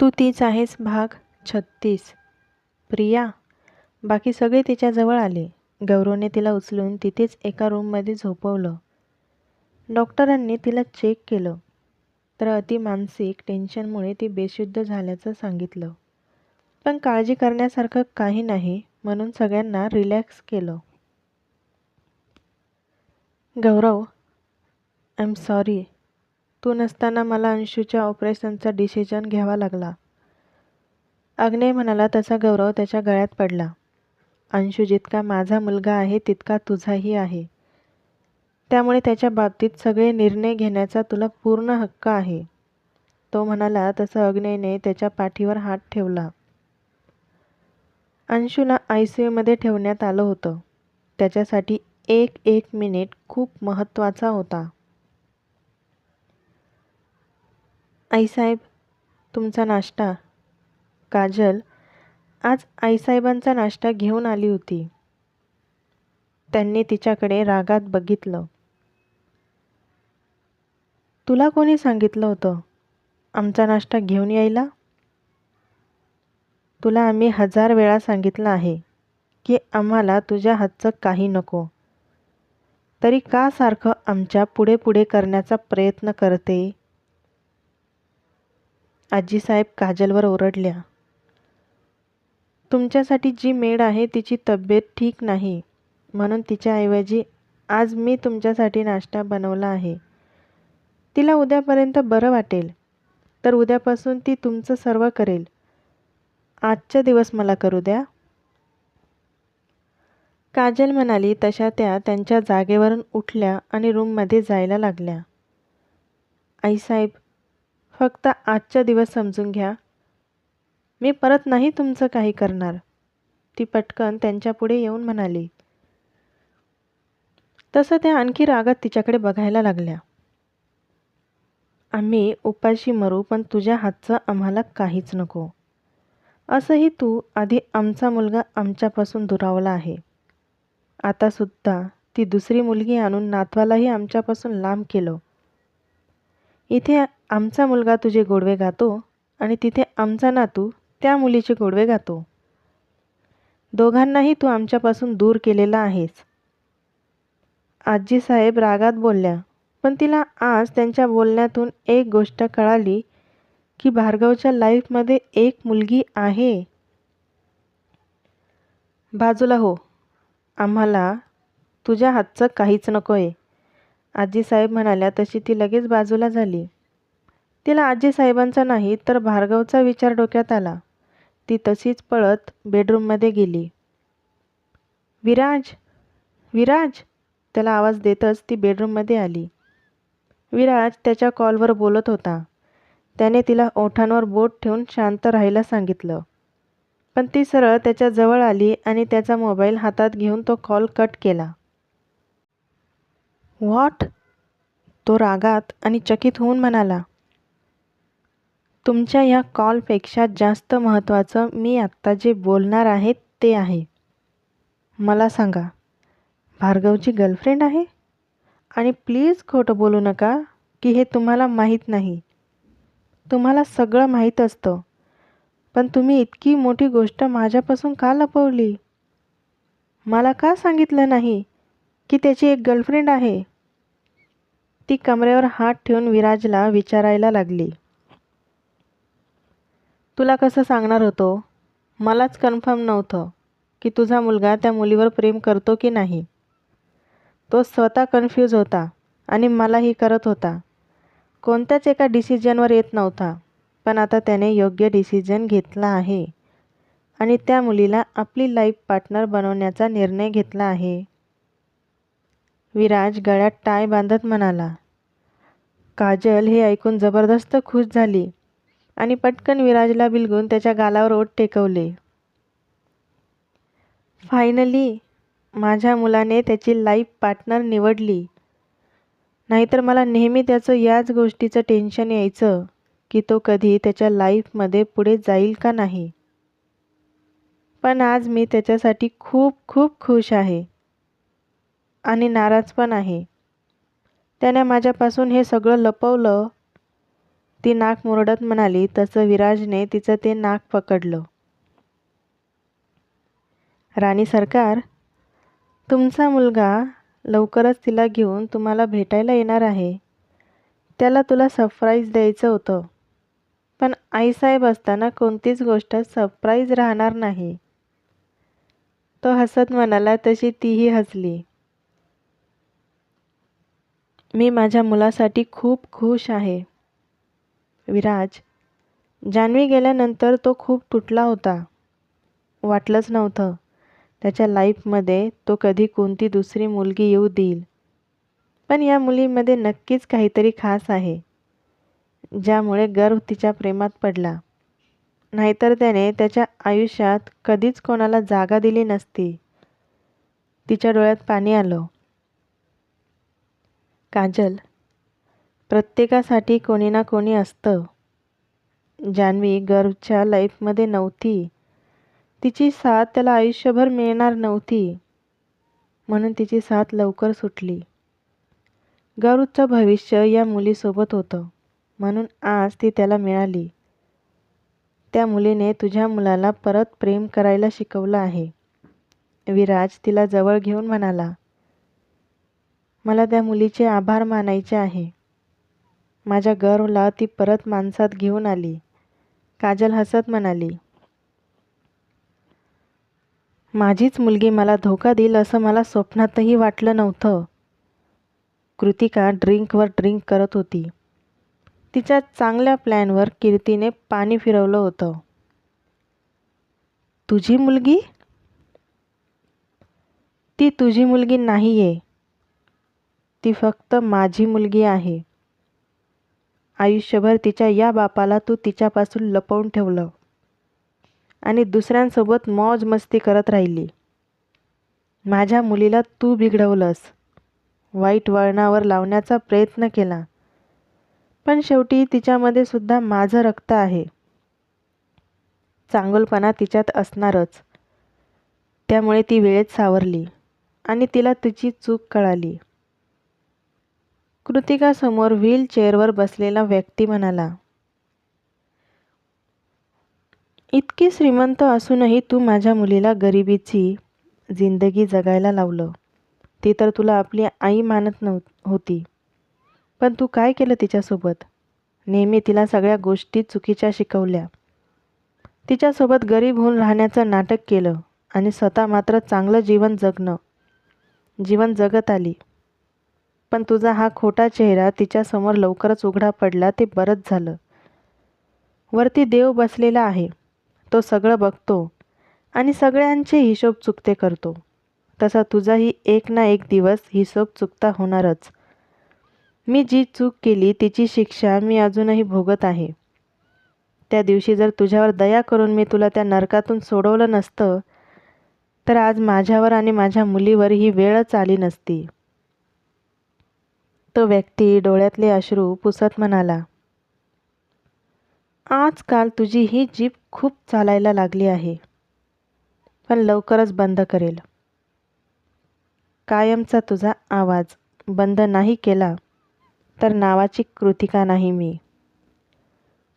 तू तीच आहेस भाग छत्तीस. प्रिया बाकी सगळे तिच्याजवळ आले. गौरवने तिला उचलून तिथेच एका रूममध्ये झोपवलं. डॉक्टरांनी तिला चेक केलं तर अति मानसिक टेन्शनमुळे ती बेशुद्ध झाल्याचं सांगितलं. पण काळजी करण्यासारखं काही नाही म्हणून सगळ्यांना रिलॅक्स केलं. गौरव आय एम सॉरी तू नसताना मला अंशूच्या ऑपरेशनचा डिसिजन घ्यावा लागला. अग्नेय म्हणाला तसा गौरव त्याच्या गळ्यात पडला. अंशू जितका माझा मुलगा आहे तितका तुझाही आहे. त्यामुळे त्याच्या बाबतीत सगळे निर्णय घेण्याचा तुला पूर्ण हक्क आहे. तो म्हणाला तसं अग्नेयने त्याच्या पाठीवर हात ठेवला. अंशूला आय सी यूमध्ये ठेवण्यात आलं होतं. त्याच्यासाठी एक एक मिनिट खूप महत्त्वाचा होता. आईसाहेब तुमचा नाश्ता. काजल आज आईसाहेबांचा नाश्ता घेऊन आली होती. त्यांनी तिच्याकडे रागात बघितलं. तुला कोणी सांगितलं होतं आमचा नाश्ता घेऊन यायला? तुला आम्ही हजार वेळा सांगितलं आहे की आम्हाला तुझ्या हातचं काही नको. तरी का सारखं आमच्या पुढे पुढे करण्याचा प्रयत्न करते? आजीसाहेब काजलवर ओरडल्या तुमच्यासाठी जी मेड आहे तिची तब्येत ठीक नाही म्हणून तिच्याऐवजी आज मी तुमच्यासाठी नाश्ता बनवला आहे. तिला उद्यापर्यंत बरं वाटेल. तर उद्यापासून ती तुमचं सर्व करेल. आजचा दिवस मला करू द्या काजल म्हणाली तशा त्या त्यांच्या जागेवरून उठल्या आणि रूममध्ये जायला लागल्या. आईसाहेब फक्त आजचा दिवस समजून घ्या. मी परत नाही तुमचं काही करणार. ती पटकन त्यांच्यापुढे येऊन म्हणाली. तसं त्या आणखी रागात तिच्याकडे बघायला लागल्या. आम्ही उपाशी मरू पण तुझ्या हातचं आम्हाला काहीच नको. असंही तू आधी आमचा मुलगा आमच्यापासून दुरावला आहे. आतासुद्धा ती दुसरी मुलगी आणून नातवालाही आमच्यापासून लांब केलं. इथे आमचा मुलगा तुझे गोडवे गातो आणि तिथे आमचा नातू त्या मुलीचे गोडवे गातो दोघांनाही तू आमच्यापासून दूर केलेला आहेस. आजीसाहेब रागात बोलल्या पण तिला आज त्यांच्या बोलण्यातून एक गोष्ट कळाली की भार्गवच्या लाईफमध्ये एक मुलगी आहे. बाजूला हो आम्हाला तुझ्या हातचं काहीच नको आहे आजीसाहेब म्हणाल्या तशी ती लगेच बाजूला झाली. तिला आजीसाहेबांचा नाही तर भार्गवचा विचार डोक्यात आला. ती तशीच पळत बेडरूममध्ये गेली. विराज विराज त्याला आवाज देतच ती बेडरूममध्ये आली. विराज त्याच्या कॉलवर बोलत होता. त्याने तिला ओठांवर बोट ठेवून शांत राहायला सांगितलं. पण ती सरळ त्याच्याजवळ आली आणि त्याचा मोबाईल हातात घेऊन तो कॉल कट केला. व्हॉट? तो रागात आणि चकित होऊन म्हणाला तुमच्या या कॉलपेक्षा जास्त महत्त्वाचं मी आत्ता जे बोलणार आहे ते आहे. मला सांगा भार्गवची गर्लफ्रेंड आहे? आणि प्लीज खोटं बोलू नका की हे तुम्हाला माहीत नाही. तुम्हाला सगळं माहीत असतं. पण तुम्ही इतकी मोठी गोष्ट माझ्यापासून का लपवली? मला का सांगितलं नाही? की त्याची एक गर्लफ्रेंड आहे. ती कमरेवर हात ठेवून विराजला विचारायला लागली. तुला कसं सांगणार होतो? मलाच कन्फर्म नव्हतं की तुझा मुलगा त्या मुलीवर प्रेम करतो की नाही. तो स्वतः कन्फ्यूज होता आणि मलाही करत होता. कोणत्याच एका डिसिजनवर येत नव्हता पण आता त्याने योग्य डिसिजन घेतला आहे आणि त्या मुलीला आपली लाईफ पार्टनर बनवण्याचा निर्णय घेतला आहे. विराज गळ्यात टाय बांधत म्हणाला काजल हे ऐकून जबरदस्त खुश झाली आणि पटकन विराजला बिलगून त्याच्या गालावर ओठ टेकवले. फायनली माझ्या मुलाने त्याची लाईफ पार्टनर निवडली. नाहीतर मला नेहमी त्याचं याच गोष्टीचं टेन्शन यायचं की तो कधी त्याच्या लाईफमध्ये पुढे जाईल का नाही. पण आज मी त्याच्यासाठी खूप खूप खुश आहे. आणि नाराज पण आहे. त्याने माझ्यापासून हे सगळं लपवलं. ती नाक मुरडत म्हणाली तसं विराजने तिचं ते नाक पकडलं. राणी सरकार तुमचा मुलगा लवकरच तिला घेऊन तुम्हाला भेटायला येणार आहे. त्याला तुला सरप्राईज द्यायचं होतं. पण आईसाहेब असताना कोणतीच गोष्ट सरप्राईज राहणार नाही. तो हसत म्हणाला तशी तीही हसली. मी माझ्या मुलासाठी खूप खुश आहे. विराज जान्हवी गेल्यानंतर तो खूप तुटला होता. वाटलंच नव्हतं. त्याच्या लाईफमध्ये तो कधी कोणती दुसरी मुलगी येऊ देईल. पण या मुलीमध्ये नक्कीच काहीतरी खास आहे ज्यामुळे गर्व तिच्या प्रेमात पडला. नाहीतर त्याने त्याच्या आयुष्यात कधीच कोणाला जागा दिली नसती. तिच्या डोळ्यात पाणी आलं. काजल. प्रत्येकासाठी कोणी ना कोणी असतं. जान्हवी गर्वच्या लाईफमध्ये नव्हती. तिची साथ त्याला आयुष्यभर मिळणार नव्हती. म्हणून तिची साथ लवकर सुटली. गौरवचं भविष्य या मुलीसोबत होतं. म्हणून आज ती त्याला मिळाली. त्या मुलीने तुझ्या मुलाला परत प्रेम करायला शिकवलं आहे. विराज तिला जवळ घेऊन म्हणाला मला त्या मुलीचे आभार मानायचे आहे. माझ्या गर्वला ती परत माणसात घेऊन आली. काजल हसत म्हणाली माझीच मुलगी मला धोका देईल असं मला स्वप्नातही वाटलं नव्हतं कृतिका ड्रिंकवर ड्रिंक करत होती. तिच्या चांगल्या प्लॅनवर कीर्तीने पाणी फिरवलं होतं. तुझी मुलगी? ती तुझी मुलगी नाही आहे ती फक्त माझी मुलगी आहे. आयुष्यभर तिच्या या बापाला तू तिच्यापासून लपवून ठेवलं. आणि दुसऱ्यांसोबत मौज मस्ती करत राहिली. माझ्या मुलीला तू बिघडवलंस. वाईट वळणावर लावण्याचा प्रयत्न केला. पण शेवटी तिच्यामध्ये सुद्धा माझं रक्त आहे. चांगलपणा तिच्यात असणारच. त्यामुळे ती वेळेत सावरली आणि तिला तिची चूक कळाली. कृतिकासमोर व्हीलचेअरवर बसलेला व्यक्ती म्हणाला इतकी श्रीमंत असूनही तू माझ्या मुलीला गरिबीची जिंदगी जगायला लावलं. ती तर तुला आपली आई मानत नव्ह होती. पण तू काय केलं तिच्यासोबत? नेहमी तिला सगळ्या गोष्टी चुकीच्या शिकवल्या. तिच्यासोबत गरीब होऊन राहण्याचं नाटक केलं आणि स्वतः मात्र चांगलं जीवन जगणं. जीवन जगत आली. पण तुझा हा खोटा चेहरा तिच्यासमोर लवकरच उघडा पडला ते बरंच झालं. वरती देव बसलेला आहे. तो सगळं बघतो आणि सगळ्यांचे हिशोब चुकते करतो. तसा तुझाही एक ना एक दिवस हिशोब चुकता होणारच. मी जी चूक केली तिची शिक्षा मी अजूनही भोगत आहे. त्या दिवशी जर तुझ्यावर दया करून मी तुला त्या नरकातून सोडवलं नसतं तर आज माझ्यावर आणि माझ्या मुलीवर ही वेळच आली नसती. तो व्यक्ती डोळ्यातले अश्रू पुसत म्हणाला आजकाल तुझी ही जीप खूप चालायला लागली आहे पण लवकरच बंद करेल. कायमचा तुझा आवाज बंद नाही केला तर नावाची कृतिका नाही मी.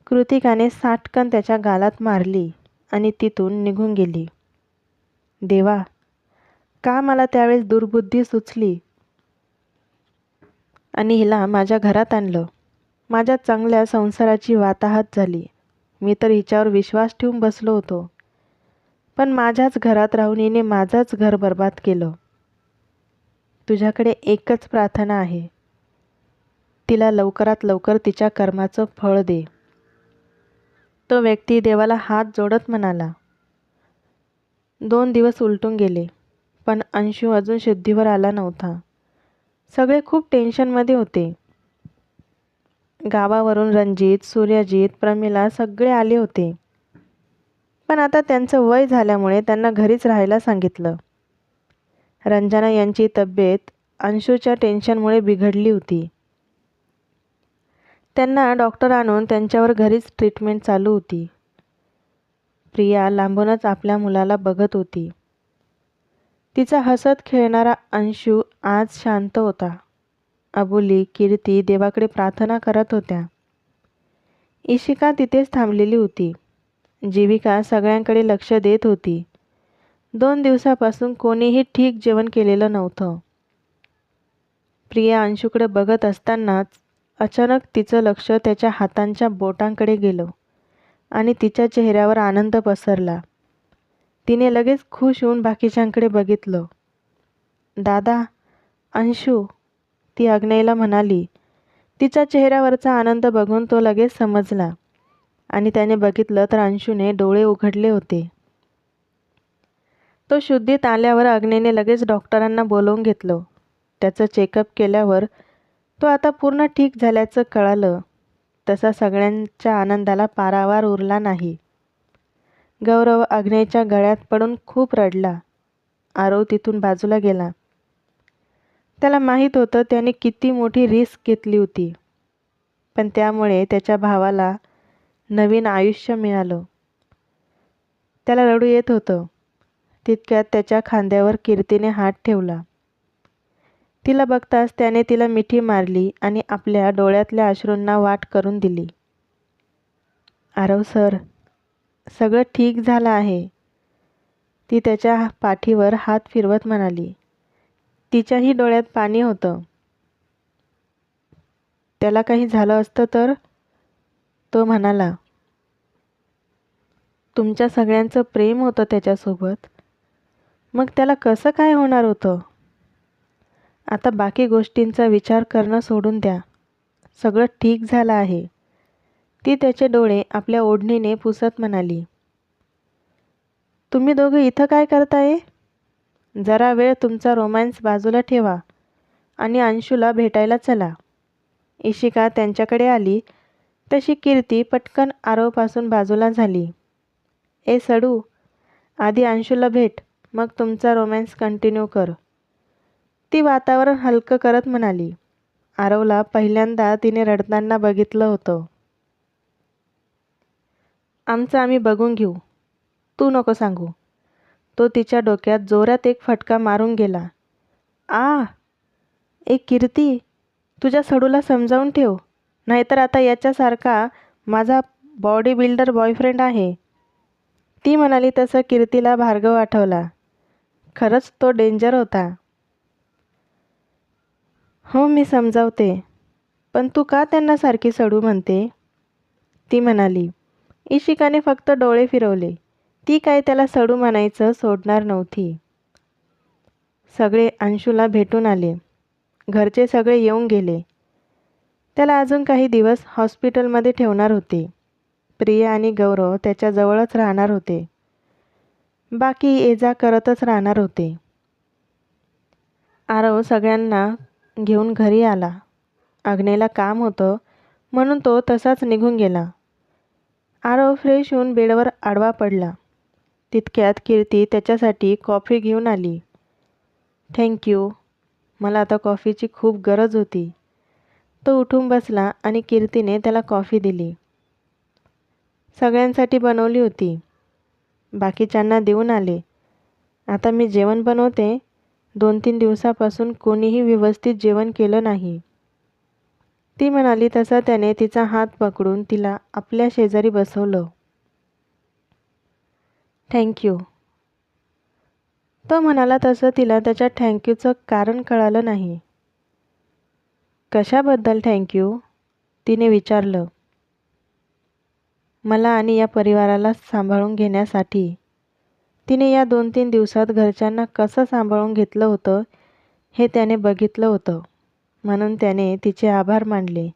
कृतिकाने साटकन त्याच्या गालात मारली आणि तिथून निघून गेली. देवा का मला त्यावेळेस दुर्बुद्धी सुचली आणि हिला माझ्या घरात आणलं. माझ्या चांगल्या संसाराची वाताहत झाली. मी तर हिच्यावर विश्वास ठेवून बसलो होतो. पण माझ्याच घरात राहून हिने माझंच घर बर्बाद केलं. तुझ्याकडे एकच प्रार्थना आहे. तिला लवकरात लवकर तिच्या कर्माचं फळ दे. तो व्यक्ती देवाला हात जोडत म्हणाला. दोन दिवस उलटून गेले पण अंशू अजून शुद्धीवर आला नव्हता. सगळे खूप टेन्शनमध्ये होते. गावावरून रणजित सूर्यजित प्रमिला सगळे आले होते. पण आता त्यांचं वय झाल्यामुळे त्यांना घरीच राहायला सांगितलं. रंजना यांची तब्येत अंशूच्या टेन्शनमुळे बिघडली होती. त्यांना डॉक्टर आणून त्यांच्यावर घरीच ट्रीटमेंट चालू होती. प्रिया लांबूनच आपल्या मुलाला बघत होती. तिचा हसत खेळणारा अंशू आज शांत होता. अबोली कीर्ती देवाकडे प्रार्थना करत होत्या. इशिका तिथेच थांबलेली होती. जीविका सगळ्यांकडे लक्ष देत होती. दोन दिवसापासून कोणीही ठीक जेवण केलेलं नव्हतं. प्रिया अंशूकडे बघत असतानाच अचानक तिचं लक्ष त्याच्या हातांच्या बोटांकडे गेलं आणि तिच्या चेहऱ्यावर आनंद पसरला. तिने लगेच खुश होऊन बाकीच्यांकडे बघितलं. दादा अंशू ती अग्नेयला म्हणाली तिच्या चेहऱ्यावरचा आनंद बघून तो लगेच समजला आणि त्याने बघितलं तर अंशूने डोळे उघडले होते. तो शुद्धीत आल्यावर अग्नेने लगेच डॉक्टरांना बोलवून घेतलं. त्याचं चेकअप केल्यावर तो आता पूर्ण ठीक झाल्याचं कळालं. तसा सगळ्यांच्या आनंदाला पारावार उरला नाही. गौरव अग्नेच्या गळ्यात पडून खूप रडला. आरव तिथून बाजूला गेला. त्याला माहीत होतं त्याने किती मोठी रिस्क घेतली होती. पण त्यामुळे त्याच्या भावाला नवीन आयुष्य मिळालं. त्याला रडू येत होतं. तितक्यात त्याच्या खांद्यावर कीर्तीने हात ठेवला. तिला बघताच त्याने तिला मिठी मारली आणि आपल्या डोळ्यातल्या अश्रूंना वाट करून दिली. आरव सर सगळं ठीक झालं आहे ती त्याच्या पाठीवर हात फिरवत म्हणाली. तिच्याही डोळ्यात पाणी होतं. त्याला काही झालं असतं तर? तो म्हणाला तुमच्या सगळ्यांचं प्रेम होतं त्याच्यासोबत. मग त्याला कसं काय होणार होतं? आता बाकी गोष्टींचा विचार करणं सोडून द्या. सगळं ठीक झालं आहे. ती त्याचे डोळे आपल्या ओढणीने पुसत म्हणाली तुम्ही दोघं इथं काय करताय? जरा वेळ तुमचा रोमॅन्स बाजूला ठेवा आणि अंशूला भेटायला चला. इशिका त्यांच्याकडे आली. तशी कीर्ती पटकन आरोपासून बाजूला झाली. ए सडू आधी अंशूला भेट मग तुमचा रोमॅन्स कंटिन्यू कर. ती वातावरण हलकं करत म्हणाली. आरवला पहिल्यांदा तिने रडताना बघितलं होतं. आमचं आम्ही बघून घेऊ. तू नको सांगू. तो तिच्या डोक्यात जोरात एक फटका मारून गेला. आ एक कीर्ती तुझ्या सडूला समजावून ठेव. नाहीतर आता याच्यासारखा माझा बॉडी बिल्डर बॉयफ्रेंड आहे. ती म्हणाली तसं कीर्तीला भार्गव आठवला. खरंच तो डेंजर होता. हो मी समजावते. पण तू का त्यांना सारखी सडू म्हणते? ती म्हणाली. इशिकाने फक्त डोळे फिरवले. ती काय त्याला सडू म्हणायचं सोडणार नव्हती. सगळे अंशूला भेटून आले. घरचे सगळे येऊन गेले. त्याला अजून काही दिवस हॉस्पिटलमध्ये ठेवणार होते. प्रिया आणि गौरव त्याच्याजवळच राहणार होते. बाकी ये जा करतच राहणार होते. आरव सगळ्यांना घेऊन घरी आला. अग्नेला काम होतं म्हणून तो तसाच निघून गेला. आरव फ्रेश होऊन बेडवर आडवा पडला. तितक्यात कीर्ती त्याच्यासाठी कॉफी घेऊन आली. थँक्यू मला आता कॉफीची खूप गरज होती. तो उठून बसला आणि कीर्तीने त्याला कॉफी दिली. सगळ्यांसाठी बनवली होती. बाकीच्यांना देऊन आले. आता मी जेवण बनवते. दोन तीन दिवसापासून कोणीही व्यवस्थित जेवण केलं नाही. ती म्हणाली तसा त्याने तिचा हात पकडून तिला आपल्या शेजारी बसवलं. थँक्यू तो म्हणाला तसं तिला त्याच्या थँक्यूचं कारण कळालं नाही. कशाबद्दल थँक्यू तिने विचारलं. मला आणि या परिवाराला सांभाळून घेण्यासाठी. तिने या दोन तीन दिवसात घरच्यांना कसं सांभाळून घेतलं होतं हे त्याने बघितलं होतं. म्हणून त्याने तिचे आभार मानले.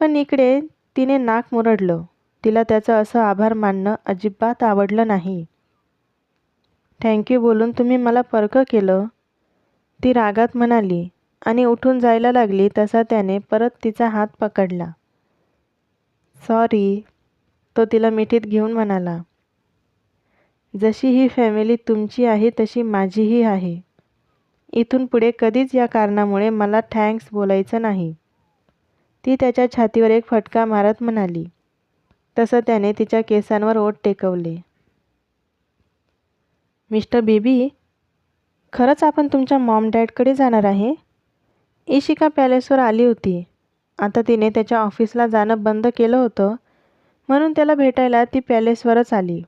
पण इकडे तिने नाक मुरडलं. तिला त्याचं असं आभार मानणं अजिबात आवडलं नाही. थँक्यू बोलून तुम्ही मला परकं केलं. ती रागात म्हणाली आणि उठून जायला लागली तसा त्याने परत तिचा हात पकडला. सॉरी तो तिला मिठीत घेऊन म्हणाला. जशी ही फॅमिली तुमची आहे तशी माझीही आहे. इथून पुढे कधीच या कारणामुळे मला थँक्स बोलायचं नाही. ती त्याच्या छातीवर एक फटका मारत म्हणाली. तसं त्याने तिच्या केसांवर ओठ टेकवले. मिस्टर बेबी खरंच आपण तुमच्या मॉम डॅडकडे जाणार आहे? इशिका पॅलेसवर आली होती. आता तिने त्याच्या ऑफिसला जाणं बंद केलं होतं. म्हणून त्याला भेटायला ती पॅलेसवरच आली.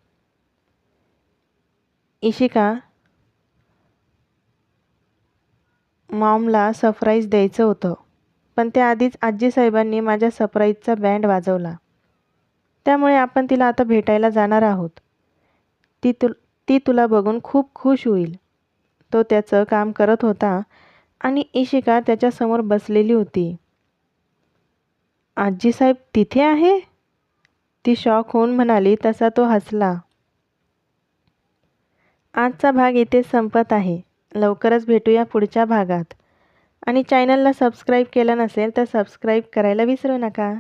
इशिका मॉमला सरप्राईज द्यायचं होतं. पण त्याआधीच आजीसाहेबांनी माझ्या सरप्राईजचा बँड वाजवला. त्यामुळे आपण तिला आता भेटायला जाणार आहोत. ती तु ती तुला बघून खूप खुश होईल. तो त्याचं काम करत होता आणि इशिका त्याच्यासमोर बसलेली होती. आजीसाहेब तिथे आहे? ती शॉक होऊन म्हणाली तसा तो हसला. आजचा भाग इथे संपत आहे. लवकरच भेटूया पुढच्या भागात. आणि चॅनलला सबस्क्राईब केलं नसेल तर सबस्क्राईब करायला विसरू नका.